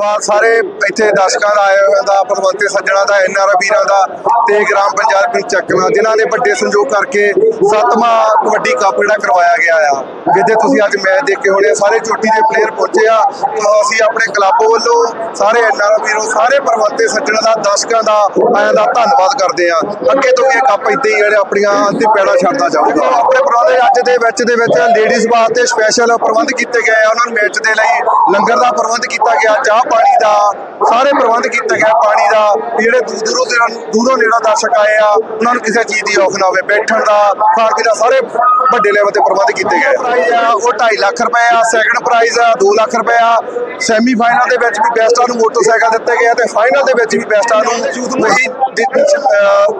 ਧੰਨਵਾਦ ਸਾਰੇ ਇੱਥੇ ਦਰਸ਼ਕਾਂ ਦਾ, ਆਇਆ ਹੋਇਆ ਦਾ ਪਰਵੰਤੇ ਸੱਜਣਾ ਦਾ ਐਨਆਰ ਵੀਰਾਂ ਦਾ ਤੇ ਗ੍ਰਾਮ ਪੰਚਾਇਤ ਪਿੰਡ ਚੱਕਣਾ ਜਿਨ੍ਹਾਂ ਨੇ ਵੱਡੇ ਸੰਯੋਗ ਕਰਕੇ ਸੱਤਵਾਂ ਕਬੱਡੀ ਕੱਪ ਜਿਹੜਾ ਕਰਵਾਇਆ ਗਿਆ ਆ। ਜਿੱਥੇ ਤੁਸੀਂ ਅੱਜ ਮੈਚ ਦੇਖ ਹੋਣੇ ਸਾਰੇ ਚੋਟੀ ਦੇ ਪਲੇਅਰ ਪਹੁੰਚੇ ਆ। ਅਸੀਂ ਆਪਣੇ ਕਲੱਬ ਵੱਲੋਂ ਸਾਰੇ ਐਨਆਰ ਵੀਰੋ, ਸਾਰੇ ਪਰਵੰਤੇ ਸੱਜਣਾ ਦਾ, ਦਰਸ਼ਕਾਂ ਦਾ, ਆਇਆ ਦਾ ਧੰਨਵਾਦ ਕਰਦੇ ਆ। ਅੱਗੇ ਤੋਂ ਵੀ ਇਹ ਕੱਪ ਇੱਥੇ ਹੀ ਜਿਹੜੇ ਆਪਣੀਆਂ ਅੰਤਿਮ ਪੈੜਾ ਛੱਡਦਾ ਜਾਊਗਾ। ਆਪਣੇ ਪ੍ਰਬੰਧ ਅੱਜ ਦੇ ਵਿੱਚ ਦੇ ਵਿੱਚ ਲੇਡੀਜ਼ ਵਾਸਤੇ ਸਪੈਸ਼ਲ ਪ੍ਰਬੰਧ ਕੀਤੇ ਗਏ ਆ। ਉਹਨਾਂ ਨੂੰ ਮੈਚ ਦੇ ਲਈ ਲੰਗਰ ਦਾ ਪ੍ਰਬੰਧ ਕੀਤਾ ਗਿਆ, ਚਾਹ ਪਾਣੀ ਦਾ ਸਾਰੇ ਪ੍ਰਬੰਧ ਕੀਤਾ ਗਿਆ ਪਾਣੀ ਦਾ ਜਿਹੜੇ ਦੂਰ ਦੂਰੋਂ ਦੇ ਦੂਰੋਂ ਨੇੜੋਂ ਦਰਸ਼ਕ ਆਏ ਆ ਉਹਨਾਂ ਨੂੰ ਕਿਸੇ ਚੀਜ਼ ਦੀ ਔਖ ਨਾ ਹੋਵੇ। ਬੈਠਣ ਦਾ ਖਾਣ ਪੀਣ ਦਾ ਸਾਰੇ ਵੱਡੇ ਲੈਵਲ ਤੇ ਪ੍ਰਬੰਧ ਕੀਤੇ ਗਏ ਪ੍ਰਾਈਜ਼ ਆ ਉਹ 2.5 ਲੱਖ ਰੁਪਏ ਆ ਸੈਕੰਡ ਪ੍ਰਾਈਜ਼ ਆ 2 ਲੱਖ ਰੁਪਏ ਆ। ਸੈਮੀ ਫਾਈਨਲ ਦੇ ਵਿੱਚ ਵੀ ਬੈਸਟਾਂ ਨੂੰ ਮੋਟਰਸਾਈਕਲ ਦਿੱਤੇ ਗਏ ਆ ਤੇ ਫਾਈਨਲ ਦੇ ਵਿੱਚ ਵੀ ਬੈਸਟਾਂ ਨੂੰ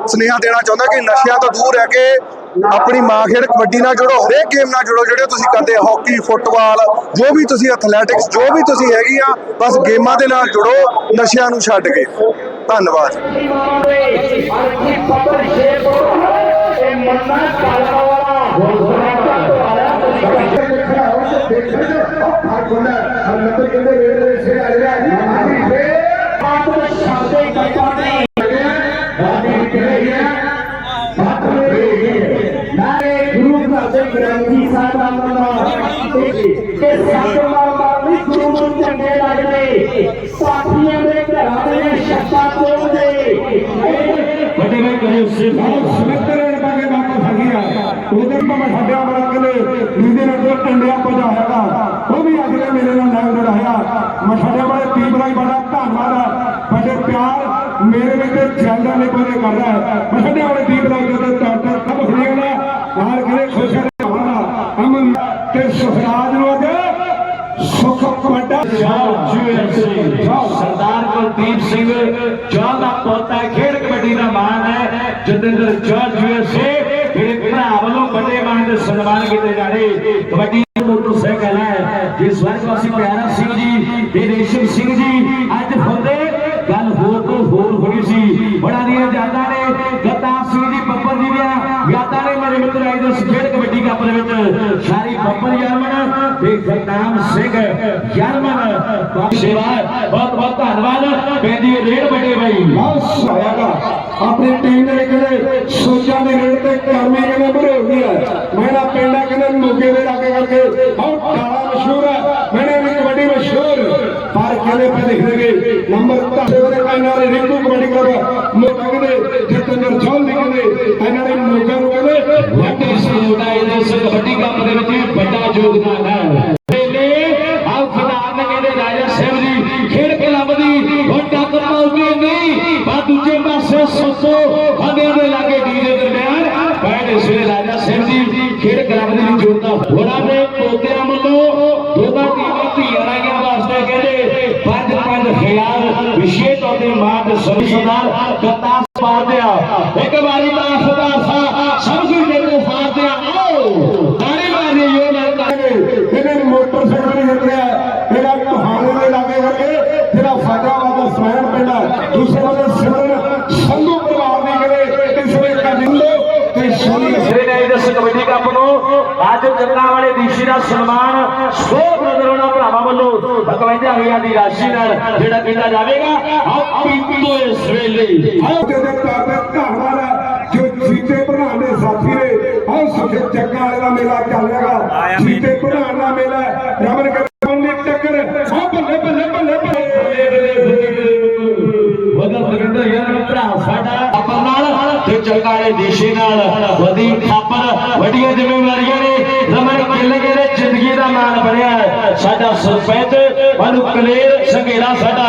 ਸੁਨੇਹਾ ਦੇਣਾ ਚਾਹੁੰਦਾ ਕਿ ਨਸ਼ਿਆਂ ਤੋਂ ਦੂਰ ਰਹਿ ਕੇ ਆਪਣੀ ਮਾਂ ਖੇਡ ਕਬੱਡੀ ਨਾਲ ਜੁੜੋ ਹਰੇਕ ਗੇਮ ਨਾਲ ਜੁੜੋ ਜਿਹੜੇ ਤੁਸੀਂ ਕਰਦੇ ਹਾਕੀ ਫੁੱਟਬਾਲ ਜੋ ਵੀ ਤੁਸੀਂ ਐਥਲੈਟਿਕਸ ਜੋ ਵੀ ਤੁਸੀਂ ਹੈਗੀ ਆ ਬਸ ਗੇਮਾਂ ਦੇ ਨਾਲ ਜੁੜੋ ਨਸ਼ਿਆਂ ਨੂੰ ਛੱਡ ਕੇ ਧੰਨਵਾਦ ਗੁਰੂ ਤੇ ਸਾਡੇ ਨਾਲ ਮਾਰਨੀ ਗੁਰੂ ਨੂੰ ਚੰਗੇ ਲੱਗਦੇ ਸਾਥੀਆਂ ਦੇ ਘਰਾਂ ਦੇ ਸ਼ੱਕਾਂ ਤੋੜਦੇ ਵੱਡੇ ਭਾਈ ਕਰੇ ਉਸੇ ਸਮੱਤਰ ਪਾ ਕੇ ਵਾਪਸ ਆ ਗਿਆ ਉਹਦੇ ਭਾਵੇਂ ਸਾਡੇ ਅਮਰ ਕਲੇ ਨੀਂਦੇ ਨਾਲ ਜੋ ਟੰਡਿਆ ਪਜਾਇਆਗਾ ਉਹ ਵੀ ਅੱਜ ਦੇ ਮੇਰੇ ਨਾਲ ਨਾਲ ਜੜਾਇਆ ਮੈਂ ਸਾਡੇ ਵਾਲੇ ਪੀਪਲਾ ਹੀ ਬੜਾ ਧੰਨਵਾਦ ਆ। ਬੜੇ ਪਿਆਰ ਮੇਰੇ ਵਿੱਚ ਜਾਂਦਾ ਨੇ ਕੋਲੇ ਕਰਦਾ ਹੈ ਮੈਂ ਸਾਡੇ ਵਾਲੇ ਪੀਪਲਾ ਜਦੋਂ ਟਾਟਾ ਸਭ ਸੁਣਿਆ ਨਾ ਨਾਲ ਕਰੇ ਖੁਸ਼ ਰਹਿਣਾ ਅਮਨ ਤੇ ਸੁਖਰਾਜ ਨੂੰ ਅੱਜ ਸੁਖ ਵੱਡਾ ਸਰਦਾਰ ਕੁਲਦੀਪ ਸਿੰਘ ਜੋਨ ਦਾ ਪੋਤਾ ਖੇਡ ਕਬੱਡੀ ਦਾ ਮਾਣ ਹੈ ਜਤਿੰਦਰ ਜੋਨ ਯੂਐਸਏ ਜਿਹੜੇ ਭਰਾ ਵੱਲੋਂ ਵੱਡੇ ਮਾਣ ਦੇ ਸਨਮਾਨ ਕੀਤੇ ਜਾਣੇ ਕਬੱਡੀ ਮੋਟਰਸਾਈਕਲ ਹੈ ਜਿਸ ਸਵਰਗਵਾਸੀ ਪਿਆਰਾ ਸਿੰਘ ਜੀ ਤੇ ਰੇਸ਼ਮ ਸਿੰਘ ਜੀ ਅੱਜ ਹੁੰਦੇ ਗੱਲ ਹੋਰ ਤੋਂ ਹੋਰ ਹੋਈ ਸੀ ਬੜਾ ਦੀਆਂ ਯਾਦਾਂ ਨੇ ਗਤਾਰ ਸਿੰਘ ਜੀ ਬੱਬਰ ਜੀ ਦੀਆਂ ਯਾਦਾਂ ਨੇ ਮੇਰੇ ਮਿੱਤਰ ਆਏ ਦੇ ਖੇਡ ਕਬੱਡੀ ਕੱਪ ਦੇ ਵਿੱਚ ਸ਼ਾਰੀ ਬੱਬਰ ਯਰਮਨ ਤੇ ਗਰਨਾਮ ਸਿੰਘ ਯਰਮਨ ਸੇਵਾ ਬਹੁਤ ਬਹੁਤ ਧੰਨਵਾਦ ਬੇਦੀ ਰੇਡ ਵੱਡੇ ਬਾਈ ਬਹੁਤ ਸਹਾਇਆਗਾ ਆਪਣੀ ਟੀਮ ਦੇ ਕਹਿੰਦੇ ਸੋਚਾਂ ਦੇ ਰੇਡ ਤੇ ਕਰਮੀ ਕਹਿੰਦੇ ਬਰੇ ਹੋ ਗਈ ਹੈ ਮੇਰਾ ਕਹਿੰਦੇ ਮੋਗੇ ਦੇ ਲਾਗੇ ਕਰਕੇ ਬਹੁਤ ਕਾਲਾ ਮਸ਼ਹੂਰ ਹੈ ਮੈਨੇ ਵੀ ਕਬੱਡੀ ਮਸ਼ਹੂਰ ਪਰ ਕਹਿੰਦੇ ਪੈ ਦਿਖਣਗੇ ਨੰਬਰ ਧਾਰੇ ਵਾਲੇ ਇਹਨਾਂ ਦੇ ਰਿੰਕੂ ਕਬੱਡੀ ਕਲੱਬ ਮੋਗਾ ਕਹਿੰਦੇ ਜਤਿੰਦਰ ਚੌਲ ਦੀ ਕਹਿੰਦੇ ਇਹਨਾਂ ਦੇ ਮੋਗਾ ਨੂੰ ਕਹਿੰਦੇ ਵੱਡੇ ਸਹੂਲਤਾਂ ਇਹਦੇ ਇਸ ਕਬੱਡੀ ਕੱਪ ਦੇ ਵਿੱਚ ਵੱਡਾ ਯੋਗਦਾਨ ਹੈ ਪਹਿਲੇ ਆਓ ਖਿਡਾਰ ਨੇ ਕਹਿੰਦੇ ਰਾਜਾ ਸਿੰਘ ਜੀ ਖੇਡ ਕਲੱਬ ਦੀ ਹੁਣ ਟੱਕ ਪਾਉਗੇ ਨਹੀਂ ਬਾ ਦੂਜੇ ਪਾਸੇ ਸੱਸੋ ਹੰਦਿਆਂ ਦੇ ਲਾਗੇ ਡੀਜੇ ਦਰਮਿਆਨ ਬੈਠੇ ਸਵੇਰੇ ਰਾਜਾ ਸਿੰਘ ਜੀ ਖੇਡ ਕਲੱਬ ਦੀ ਜੋੜਦਾ ਹੋਣਾ ਦੇ ਪੋਤਿਆਂ ਵੱਲੋਂ ਦੋਨਾਂ ਟੀਮਾਂ ਧੀਆਂ ਰਾਈਆਂ ਵਾਸਤੇ ਕਹਿੰਦੇ, ਪੰਜ ਪੰਜ ਖਿਆਲ ਵਿਸ਼ੇਸ਼ ਤੌਰ ਮਾਂ ਦੇ ਸਭੀ ਸਰਦਾਰ ਗਤਾਸ ਪਾਦਿਆ ਇੱਕ ਵਾਰੀ ਤਾਂ ਖੁਦਾ ਸਾ ਸਭ ਕੁਝ ਦੇ ਕੋ ਫਾਦਿਆ ਆਓ ਤਾੜੀ ਮਾਰੀ ਯੋ ਲੜਕਾ ਇਹਨੇ ਮੋਟਰਸਾਈਕਲ ਨਹੀਂ ਨਿਕਲਿਆ ਇਹਦਾ ਕਹਾਣੀ ਦੇ ਲਾਗੇ ਕਰਕੇ ਜਿਹੜਾ ਫਾਜ਼ਾਬਾਦ ਦਾ ਸਮਾਨ ਪਿੰਡ ਦੂਸਰੇ ਪਾਸੇ ਸਿਮਰਨ ਸੰਧੂ ਪਰਿਵਾਰ ਦੀ ਕਰੇ ਤੀਸਰੇ ਕਾਨੂੰਨੋ ਤੇ ਸੋਨੀ ਸ੍ਰੀ ਨੇ ਇਸ ਕਬੱਡੀ ਕੱਪ ਨੂੰ ਅੱਜ ਜੰਗਾਂ ਵਾਲੇ ਦੀਸ਼ੀ ਦਾ ਸਨਮਾਨ ਸੋ ਬ੍ਰਦਰਾਂ ਭਰਾਵਾਂ ਵੱਲੋਂ 51000 ਦੀ ਰਾਸ਼ੀ ਨਾਲ ਜਿਹੜਾ ਕੀਤਾ ਜਾਵੇਗਾ। ਆਪ ਪੀਤੋ ਇਸ ਵੇਲੇ। ਤੇ ਦੇ ਤੌਰ ਤੇ ਧੰਨਵਾਦ ਹੈ ਜੋ ਜੀਤੇ ਪ੍ਰਧਾਨ ਦੇ ਸਾਥੀ ਨੇ ਆਓ ਸੁਖੇ ਚੱਕਾ ਵਾਲੇ ਦਾ ਮੇਲਾ ਚੱਲ ਰਿਹਾਗਾ ਜੀਤੇ ਪ੍ਰਧਾਨ ਦਾ ਮੇਲਾ। ਰਮਨ ਕਪੂਰ ਦੀ ਟੱਕਰ। ਆ ਬੱਲੇ ਬੱਲੇ ਬੱਲੇ ਵਦਰ ਤਰਿੰਦਰ ਯਾਰ ਭਰਾ ਸਾਡਾ ਆਪਰ ਨਾਲ ਤੇ ਚਲਕਾਲੇ ਦੇਸ਼ੇ ਨਾਲ। ਵਧੀ ਥਾਪਰ ਵੱਡੀਆਂ ਜ਼ਿੰਮੇਵਾਰੀਆਂ ਨੇ। ਰਮਨ ਕਿਲਗੇ ਦੇ ਜ਼ਿੰਦਗੀ ਦਾ ਮਾਣ ਬਣਿਆ ਹੈ। ਸਾਡਾ ਸਰਪੰਚ ਮਨੂ ਕਲੇਰ ਸੰਘੇੜਾ ਸਾਡਾ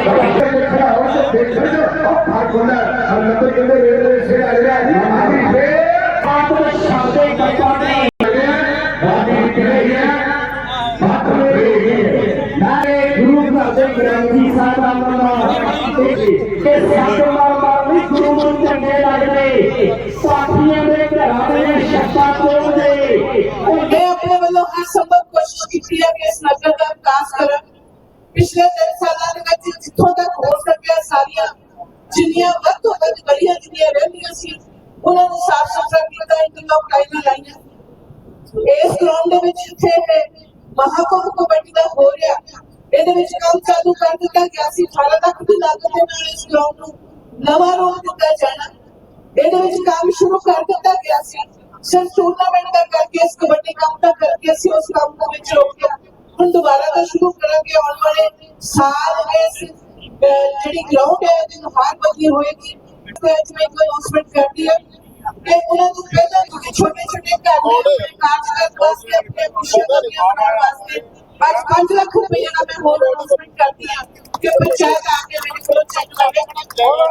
ਆਇਆ ਦੇਖਿਆ ਉਹ ਤੇ ਦੇਖਿਆ ਜੋ ਫ਼ਰਕ ਹੁੰਦਾ ਹੈ ਨੰਬਰ ਕਿੰਨੇ ਰੇਡ ਦੇ ਸੇ ਆ ਰਿਹਾ ਜਿੰਨੀਆਂ ਵੱਧ ਤੋਂ ਵੱਧ ਗਲੀਆਂ ਜਿੰਨੀਆਂ ਰਹਿੰਦੀਆਂ ਸੀ, ਉਹਨਾਂ ਨੂੰ ਸਾਫ਼ ਸੁਥਰਾ ਕੀਤਾ ਇੰਟਰਲੌਕ ਲਾਈਨਾਂ ਲਾਈਆਂ? ਇਸ ਗਰਾਊਂਡ ਦੇ ਵਿੱਚ ਜਿੱਥੇ ਇਹ ਮਹਾਕੁੰਭ ਕਬੱਡੀ ਦਾ ਹੋ ਰਿਹਾ। ਇਹਦੇ ਵਿੱਚ ਕੰਮ ਚਾਲੂ ਕਰ ਦਿੱਤਾ ਗਿਆ ਸੀ। 18 ਲੱਖ ਦੀ ਲਾਗਤ ਦੇ ਨਾਲ ਇਸ ਗਰਾਊਂਡ ਨੂੰ ਨਵਾਂ ਰੂਪ ਦਿੱਤਾ ਜਾਣਾ। ਇਹਦੇ ਵਿੱਚ ਕੰਮ ਸ਼ੁਰੂ ਕਰ ਦਿੱਤਾ ਗਿਆ ਸੀ। ਸਿਰਫ ਟੂਰਨਾਮੈਂਟ ਦਾ ਕਰਕੇ ਇਸ ਕਬੱਡੀ ਕੰਮ ਦਾ ਕਰਕੇ ਅਸੀਂ ਉਸ ਕੰਮ ਨੂੰ ਵਿੱਚ ਰੋਕਿਆ ਹੁਣ ਦੁਬਾਰਾ ਤੋਂ ਸ਼ੁਰੂ ਕਰਾਂਗੇ। ਆਉਣ ਵਾਲੇ ਸਾਲ ਇਸ ਜਿਹੜੀ ਗਰਾਊਂਡ ਹੈ ਇਹਦੀ ਨੁਹਾਰ ਬਦਲੀ ਹੋਏਗੀ ਤੇ ਅੱਜ ਮੈਂ ਕੋਈ ਅਨਾਉਂਸਮੈਂਟ ਕਰਦੀ ਹੈ ਕਿ ਉਹਨਾਂ ਨੂੰ ਪਹਿਲਾਂ ਤੁਸੀਂ ਛੋਟੇ ਛੋਟੇ ਘਰ ਨੇ ਆਪਣੇ ਕਾਰਜ ਕਰਨ ਵਾਸਤੇ ਆਪਣੇ ਖੁਸ਼ੀਆਂ ਦਾ ਵਿਆਹ ਬਣਾਉਣ ਵਾਸਤੇ ਅੱਜ 5 ਲੱਖ ਰੁਪਏ ਦਾ ਮੈਂ ਹੋਰ ਅਨਾਉਂਸਮੈਂਟ ਕਰਦੀ ਹਾਂ ਕਿ ਪੰਚਾਇਤ ਆ ਕੇ ਮੇਰੇ ਕੋਲ